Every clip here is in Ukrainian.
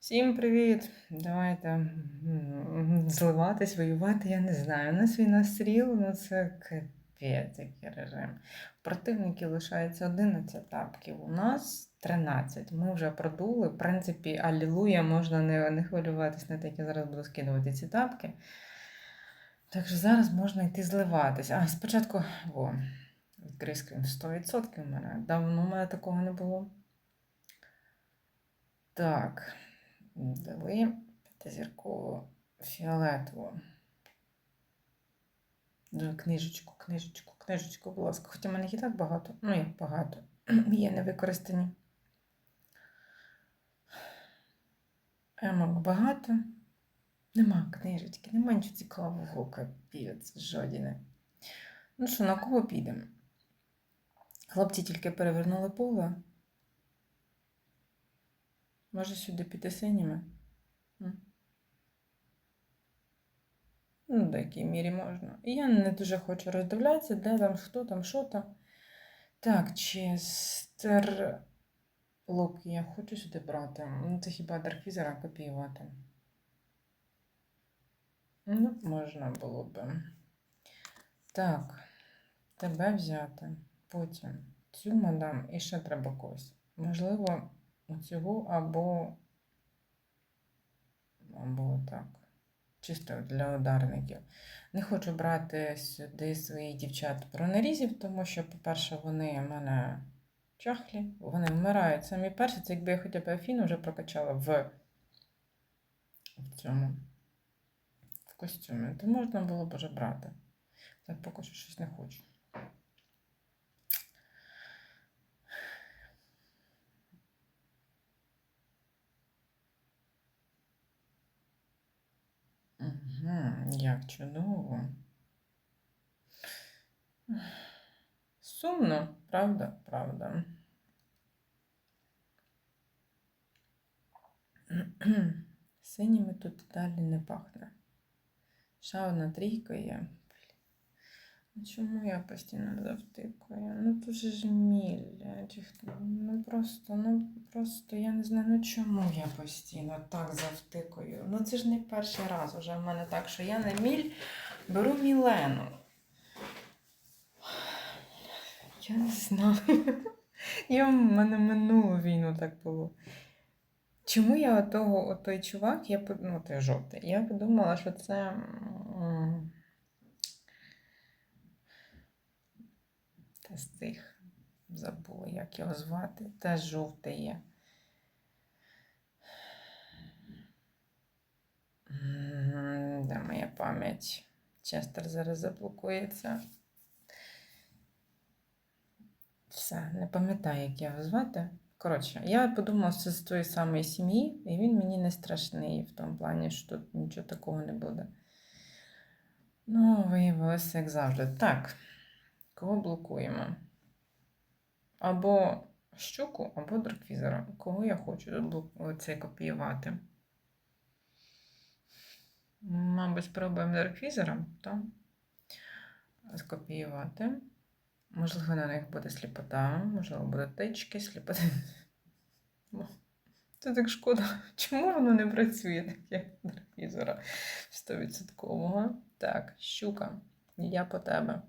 Всім привіт! Давайте зливатись, воювати, я не знаю. У нас війна стріл, ну це капець, який режим. Противників лишається 11 тапків, у нас 13. Ми вже продули. В принципі, алілуя, можна не, не хвилюватись на те, як я зараз буду скидувати ці тапки. Так що зараз можна йти зливатись. А спочатку, о, відкрий скрін 100% в мене. Давно в мене такого не було. Так. Дали п'ятизіркову фіолетову. Дуже Книжечку, книжечку, книжечку, будь ласка. Хоча в мене і так багато. Ну, як багато. Є невикористані. Емок багато. Нема книжечки, нема нічого цікавого, капець, жодіне. Ну що, на кого підемо? Хлопці тільки перевернули поле. Може сюди піти синіми? Ну, в деякій мірі можна. І я не дуже хочу роздивлятися, де там, хто там, що там. Так, Честер Лук я хочу сюди брати. Ну, це хіба Дарквізера копіювати. Ну, можна було би. Так, тебе взяти. Потім цю мадам і ще треба когось. Можливо, цього або, або так. Чисто для ударників. Не хочу брати сюди своїх дівчат бронерізів, тому що, по-перше, вони в мене чахлі, вони вмирають самі перші. Це якби я хоча б Афіну вже прокачала в, в цьому в костюмі, то можна було б вже брати. Так поки що щось не хочу. Угу, як чудово. Сумно, правда, правда. Синіми тут далі не пахне. Ще одна трійка є. Чому я постійно завтикаю? Ну дуже ж мілля. Ну просто, ну просто я не знаю, ну чому я постійно так завтикаю. Ну це ж не перший раз уже в мене так, що я на міль беру Мілену. Я не знаю. Я в мене минулу війну так було. Чому я отого, от той чувак, я ну, той жовтий, я подумала, що це. м, Та з цих забула, як його звати. Теж жовтий є. Де моя пам'ять? Честер зараз заблокується. Все, не пам'ятаю, як його звати. Коротше, я подумала, що це з тої самої сім'ї, і він мені не страшний в тому плані, що тут нічого такого не буде. Ну, виявилося, як завжди. Так, кого блокуємо? Або щуку, або драквізера. Кого я хочу оце копіювати? Мабуть, спробуємо драквізера, так? Скопіювати. Можливо, на них буде сліпота, можливо, буде тички, сліпота. Ну, Це так шкода. Чому воно не працює таке драквізора 100%? Так, щука. Я по тебе.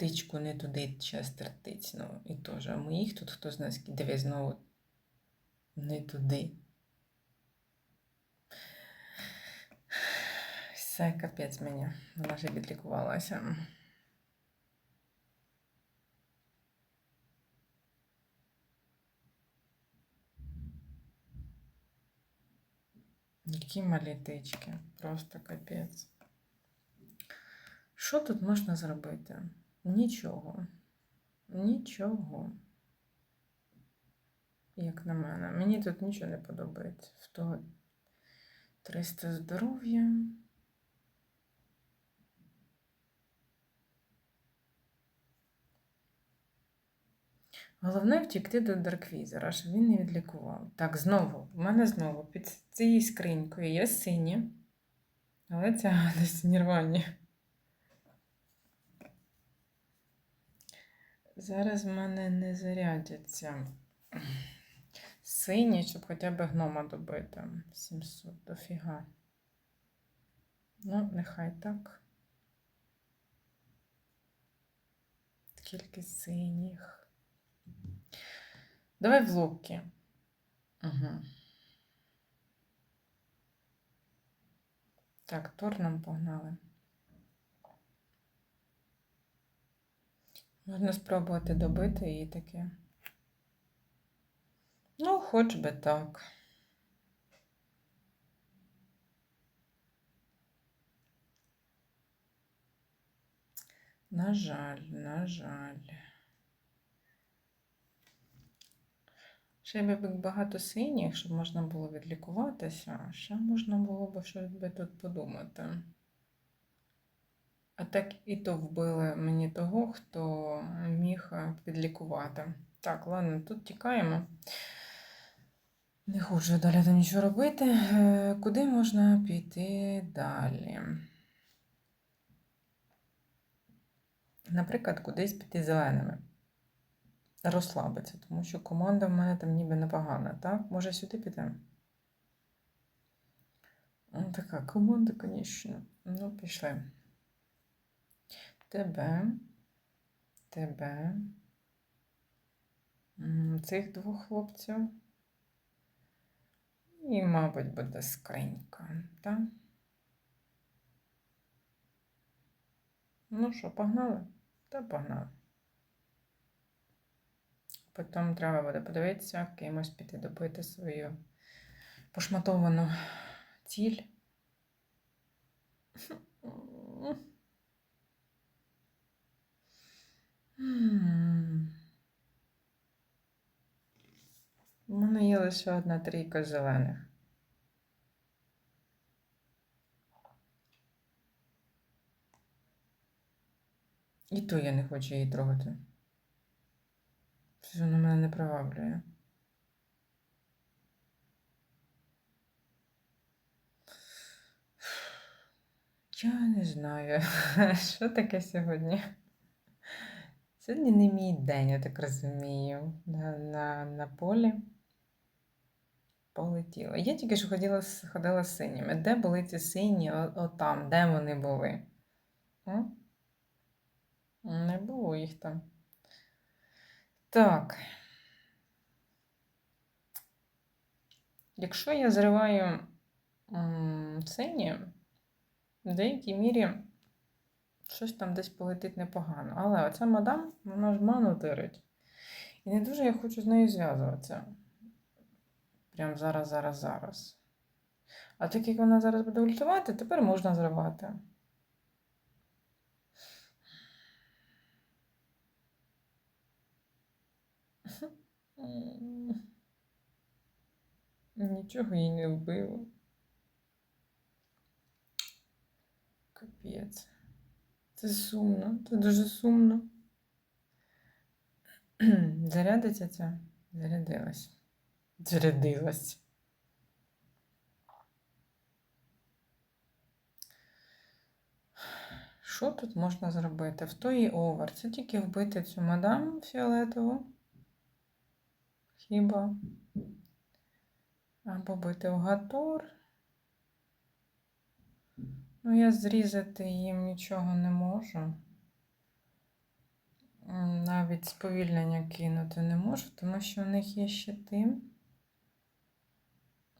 Тичку не туди честер тицьнув. І теж. А моїх тут хто знає, скільки диви знову не туди. Все, капець мені. Вона вже відлікувалася. Які малі тички. Просто капець. Що тут можна зробити? Нічого. Нічого. Як на мене. Мені тут нічого не подобається. В того 300 здоров'я. Головне втікти до Дарквізера, щоб він не відлікував. Так, знову, в мене знову під цією скринькою є сині, але це гадость нірвані. Зараз в мене не зарядяться. Синій, щоб хоча б гнома добити. 700 дофіга. Ну, нехай так. Скільки синіх. Давай в луки. Угу. Так, тур нам погнали. Можна спробувати добити її таке. Ну, хоч би так. На жаль, на жаль. Ще би багато синіх, щоб можна було відлікуватися, ще можна було б щось би тут подумати. А так і то вбили мені того, хто міг підлікувати. Так, ладно, тут тікаємо. Не хочу далі там нічого робити. Е, Куди можна піти далі? Наприклад, кудись піти зеленими. Розслабитися, тому що команда в мене там ніби непогана, так? Може сюди підемо? Така команда, звісно. Ну, пішли. Тебе, тебе, цих двох хлопців. І, мабуть, буде скринька, так? Ну що, погнали? Та погнали. Потім треба буде подивитися, кимось піти добити свою пошматовану ціль. М. У мене є лише одна трійка зелених. І ту я не хочу її трогати. Вона мене не приваблює. Я не знаю, що таке сьогодні. Сьогодні не мій день, я так розумію. На, на, на полі полетіла. Я тільки що ходила, ходила з синіми. Де були ці сині? О, о там, де вони були? М? Не було їх там. Так. Якщо я зриваю м, сині, в деякій мірі щось там десь полетить непогано. Але оця мадам, вона ж ману тирить. І не дуже я хочу з нею зв'язуватися. Прям зараз, зараз, зараз. А так як вона зараз буде ультувати, тепер можна зривати. Нічого їй не вбило. Капець. Це сумно, це дуже сумно. Зарядиться ця? Зарядилась. Зарядилась. Що тут можна зробити? В тої овер. Це тільки вбити цю мадам фіолетову. Хіба? Або бити в гатор. Ну, я зрізати їм нічого не можу. Навіть сповільнення кинути не можу, тому що в них є щити.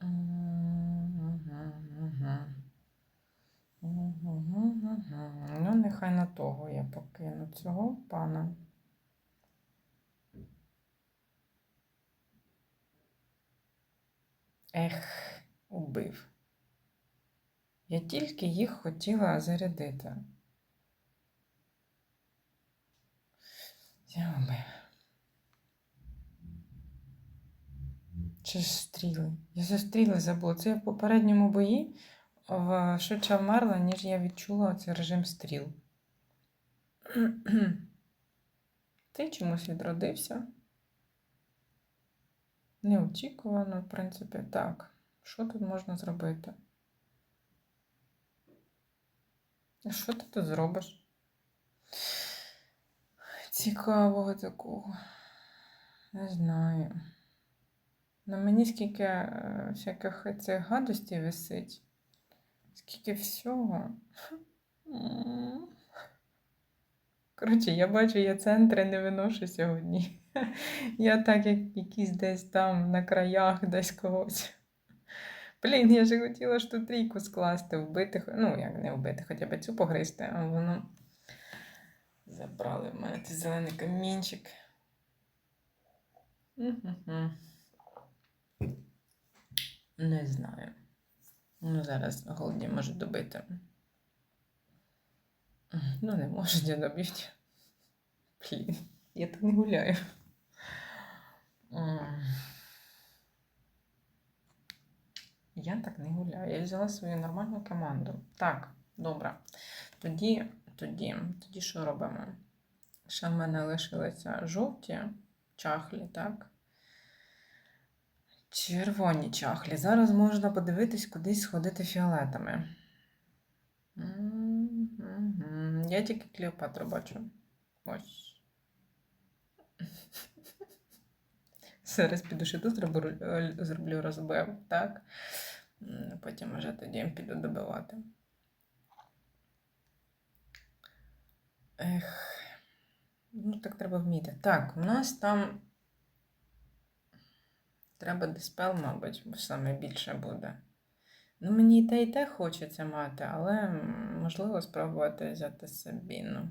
Мгм, мгм. Ну, нехай на того я покину цього пана. Ех, убив. Я тільки їх хотіла зарядити. Я. Чи ж стріли? Я за стріли забула. Це я в попередньому бої швидше вмерла, ніж я відчула цей режим стріл. Ти чомусь відродився. Неочікувано, в принципі, так. Що тут можна зробити? А що ти тут зробиш? Цікавого такого. Не знаю. На мені скільки е, всяких цих гадостей висить. Скільки всього. Коротше, я бачу, я центри не виношу сьогодні. Я так, як якийсь десь там на краях десь когось. Блін, я ж хотіла ж ту трійку скласти, вбити, ну, як не вбити, хоча б цю погризти, а воно забрали в мене цей зелений камінчик. Не знаю. Ну, зараз голодні можуть добити. Ну, не можуть я добити. Блін, я так не гуляю. М. Я так не гуляю. Я взяла свою нормальну команду. Так, добре. Тоді, тоді, тоді що робимо? Ще в мене лишилися жовті чахлі, так? Червоні чахлі. Зараз можна подивитись, кудись сходити фіолетами. Я тільки Клеопатру бачу. Ось. Зараз піду ще тут зроблю розбив, так? Потім вже тоді піду добивати. Ех. Ну, так треба вміти. Так, у нас там треба диспел, мабуть, саме більше буде. Ну, мені і те, і те хочеться мати, але можливо спробувати взяти Сабіну.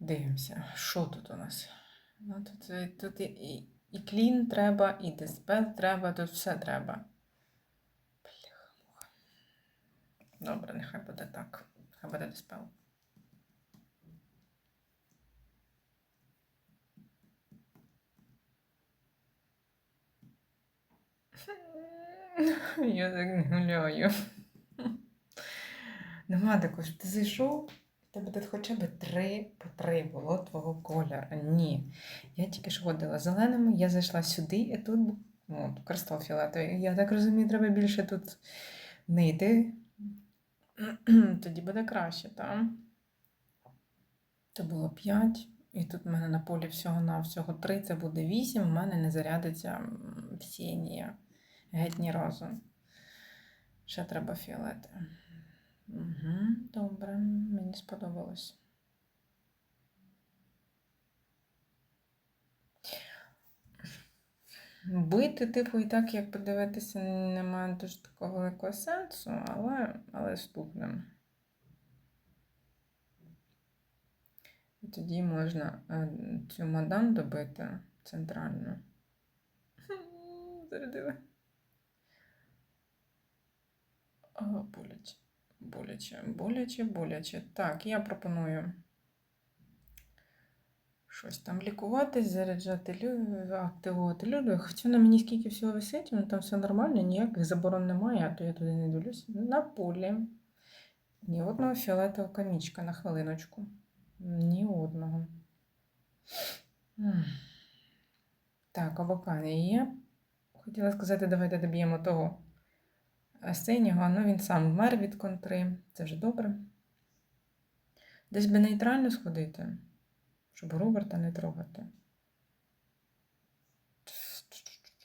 Дивимося, що тут у нас? Ну, тут, е, тут і, і, і клін треба, і диспел треба, тут все треба. Добре, нехай буде так. Нехай буде диспел. Я так не гуляю. Нема такого, ти зайшов, тебе тут хоча б три по три було твого кольору. Ні. Я тільки що ходила зеленими, я зайшла сюди, і тут ну, кристал фіолетовий. Я так розумію, треба більше тут нити. Тоді буде краще, так? Це було 5. І тут в мене на полі всього на всього 3, це буде 8, в мене не зарядиться м, сінія. Геть ні разу. Ще треба фіолети. Угу, добре, мені сподобалось. Бити, типу, і так, як подивитися, немає дуже такого великого сенсу, але, але ступнем. І тоді можна е, цю мадам добити центральну. Зарядила. А, боляче, боляче, боляче, боляче. Так, я пропоную щось там лікуватись, заряджати лю... активувати люди. Хоча на мені скільки всього висить, ну там все нормально, ніяких заборон немає, а то я туди не дивлюсь. На полі. Ні одного фіолетового камічка на хвилиночку. Ні одного. Так, абакани є. Хотіла сказати, давайте доб'ємо того синього, але він сам вмер від контри. Це вже добре. Десь би нейтрально сходити, щоб Роберта не трогати.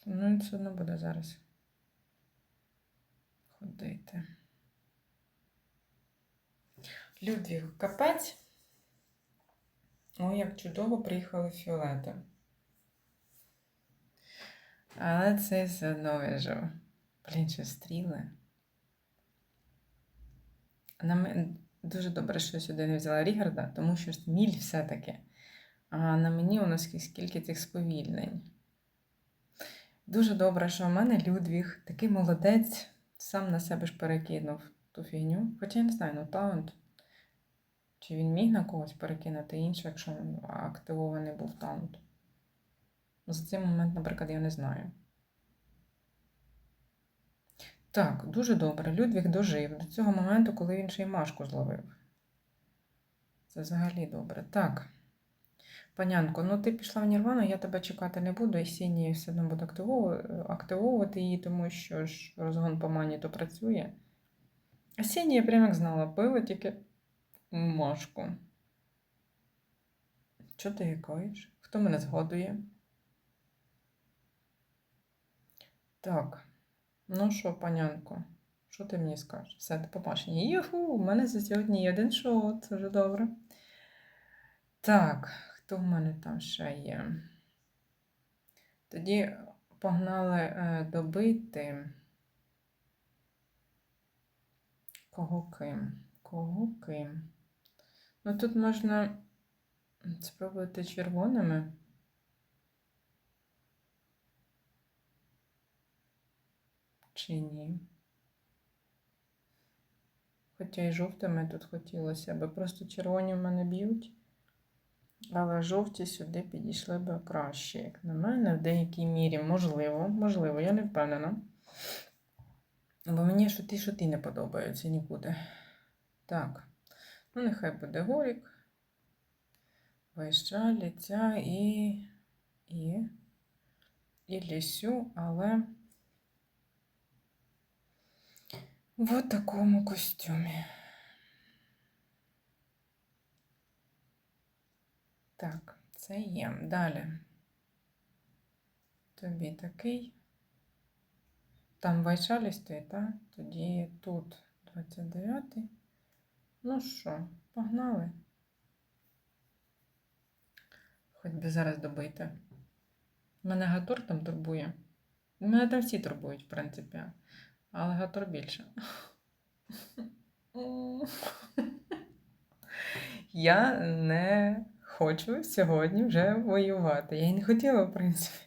Ну, він все одно буде зараз ходити. Людвіг капець. Ой, як чудово приїхали фіолети. Але це все одно вижив. Блін, що стріли. На Дуже добре, що я сюди не взяла Рігарда, тому що ж міль все-таки. А на мені у нас скільки цих сповільнень. Дуже добре, що в мене Людвіг, такий молодець, сам на себе ж перекинув ту фігню. Хоча я не знаю, ну таунт. Чи він міг на когось перекинути інше, якщо активований був таунт? За цей момент, наприклад, я не знаю. Так, дуже добре. Людвіг дожив до цього моменту, коли він ще й Машку зловив. Це взагалі добре. Так. Панянко, ну ти пішла в Нірвану, я тебе чекати не буду, і сіні все одно буду активовувати її, тому що ж розгон по мані то працює. А сіні я прямо як знала, пила тільки Машку. Чого ти гикаєш? Хто мене згадує? Так. Ну що, панянко, що ти мені скажеш? Все, до побачення. Юху, у мене за сьогодні є один шоу, це вже добре. Так, хто в мене там ще є? Тоді погнали е, добити. Кого ким? Кого ким? Ну тут можна спробувати червоними. Ні? Хоча і жовтими тут хотілося би. Просто червоні в мене б'ють. Але жовті сюди підійшли би краще, як на мене, в деякій мірі. Можливо, можливо, я не впевнена. Бо мені що ті, що ті не подобаються нікуди. Так, ну нехай буде горік. Вайшалі, ця і. і. і лісю, але. В такому костюмі. Так, це є. Далі. Тобі такий. Там вайшалі стоїть, так? Тоді тут 29-й. Ну що, погнали? Хоч би зараз добити. Мене Гатор там турбує. Мене там всі турбують, в принципі. Але Гатор більше. Я не хочу сьогодні вже воювати. Я й не хотіла, в принципі.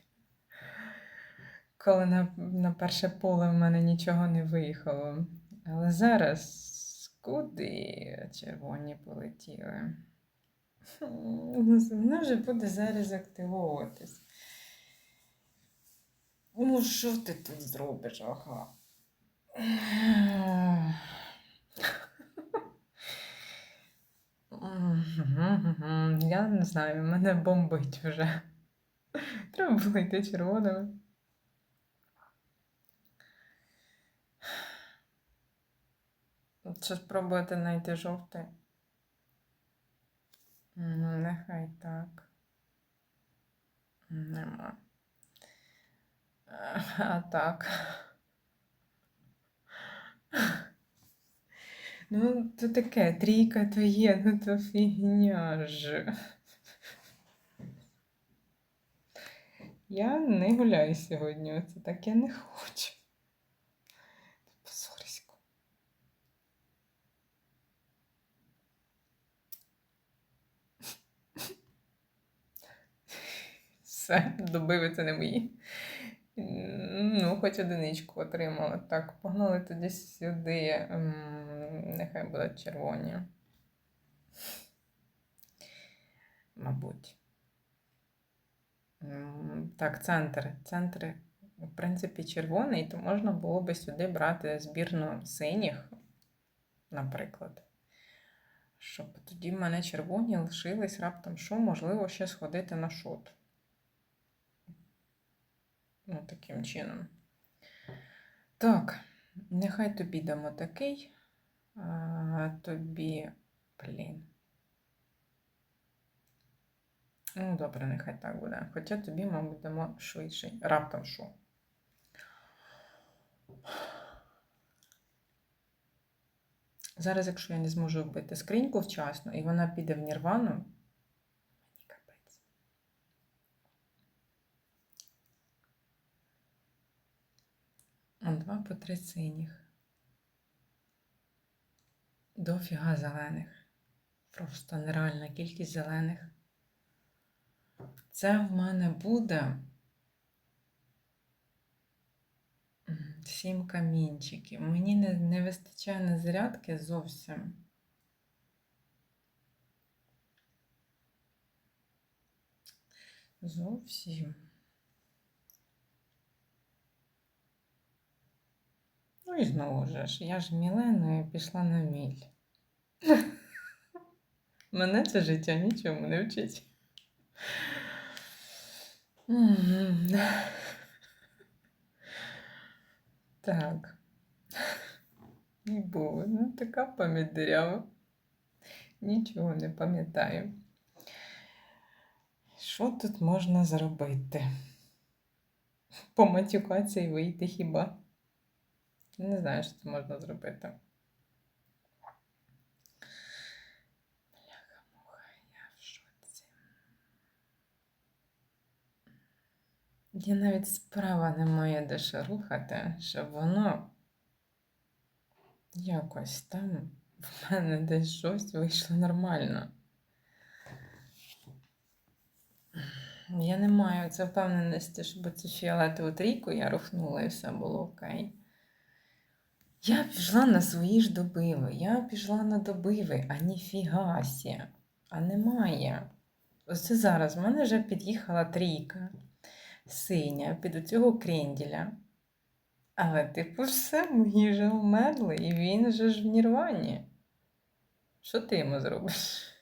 Коли на, на перше поле в мене нічого не виїхало. Але зараз куди червоні полетіли? Вона вже буде зараз активовуватись. Ну, що ти тут зробиш, ага? Я не знаю, мене бомбить вже. Треба було йти червоними. Чи спробувати знайти жовтий? Ну, нехай так. Нема. А так. Ну, то таке, трійка то є, ну то фігня ж. Я не гуляю сьогодні, оце так я не хочу. Позорисько. Все, добиви це не мої. Ну, хоч одиничку отримала. Так, погнали тоді сюди. Нехай будуть червоні. Мабуть. Так, центр. Центр, в принципі, червоний, то можна було би сюди брати збірну синіх, наприклад. Щоб тоді в мене червоні лишились раптом що, можливо, ще сходити на шот. Ну, таким чином. Так, нехай тобі дамо такий. А, тобі, блін. Ну, добре, нехай так буде. Хоча тобі, мабуть, дамо швидший. Раптом що. Зараз, якщо я не зможу вбити скриньку вчасно, і вона піде в нірвану, мені капець. Он два по три синіх. Дофіга зелених. Просто нереальна кількість зелених. Це в мене буде сім камінчиків. Мені не, не вистачає на зарядки зовсім. Зовсім. І знову ж, я ж міленою пішла на міль. Мене це життя нічому не вчить. Так. І ну така пам'ятарява. Нічого не пам'ятаю. Що тут можна зробити? Поматюкатися і вийти хіба? Не знаю, що тут можна зробити. Я в шоці. Я навіть справа не маю де ще рухати, щоб воно якось там в мене десь щось вийшло нормально. Я не маю це впевненості, щоб цю фіолетову трійку я рухнула і все було окей. Я пішла на свої ж добиви, я пішла на добиви, а ніфігасі, а немає. Ось це зараз в мене вже під'їхала трійка синя під цього кренділя. Але, типу, все, мої вже вмерли, і він же ж в Нірвані. Що ти йому зробиш?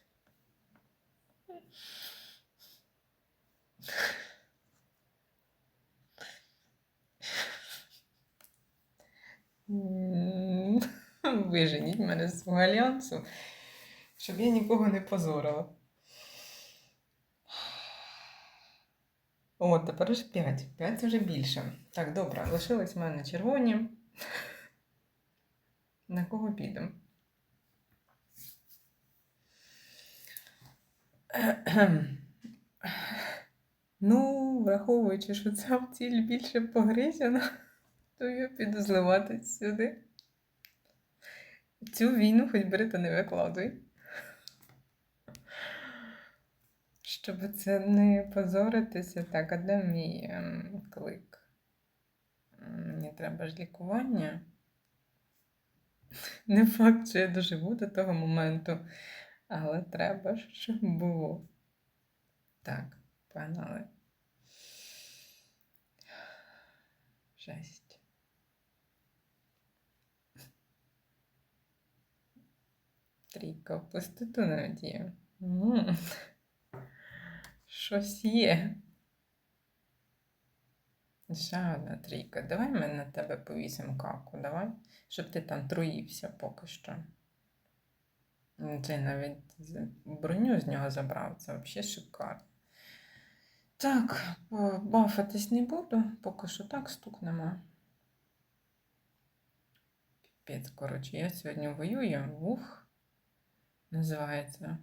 М, Виженіть мене з свого альянсу, щоб я нікого не позорила. О, тепер ж 5. 5 це вже більше. Так, добре, лишились в мене червоні. На кого підемо? Ну, враховуючи, що ця ціль більше погризена, то я піду зливатись сюди. Цю війну хоч бери та не викладуй. Щоб це не позоритися, так, а де мій ем, клик? Мені треба ж лікування. Не факт, що я доживу до того моменту, але треба щоб було. Так, погнали. Жесть. Трійка в пустоту надію. М. Щось є. Ще одна трійка. Давай ми на тебе повісимо каку, давай, щоб ти там труївся поки що. Ну, Ти навіть броню з нього забрав, це взагалі шикарно. Так, бафатись не буду, поки що так стукнемо. Піпець, коротше, я сьогодні воюю. Ух, називається.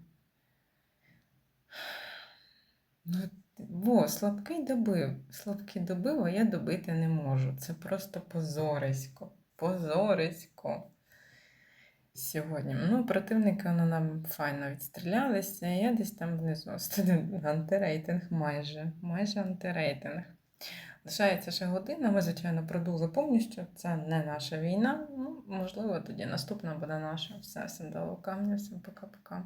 Ну, во, слабкий добив. Слабкий добив, а я добити не можу. Це просто позорисько. Позорисько. Сьогодні. Ну, противники воно нам файно відстрілялися, я десь там внизу. Антирейтинг майже. Майже антирейтинг. Лишається ще година. Ми, звичайно, продули повністю. Це не наша війна. Ну, можливо, тоді наступна буде наша. Все, всім до камня, всім пока-пока.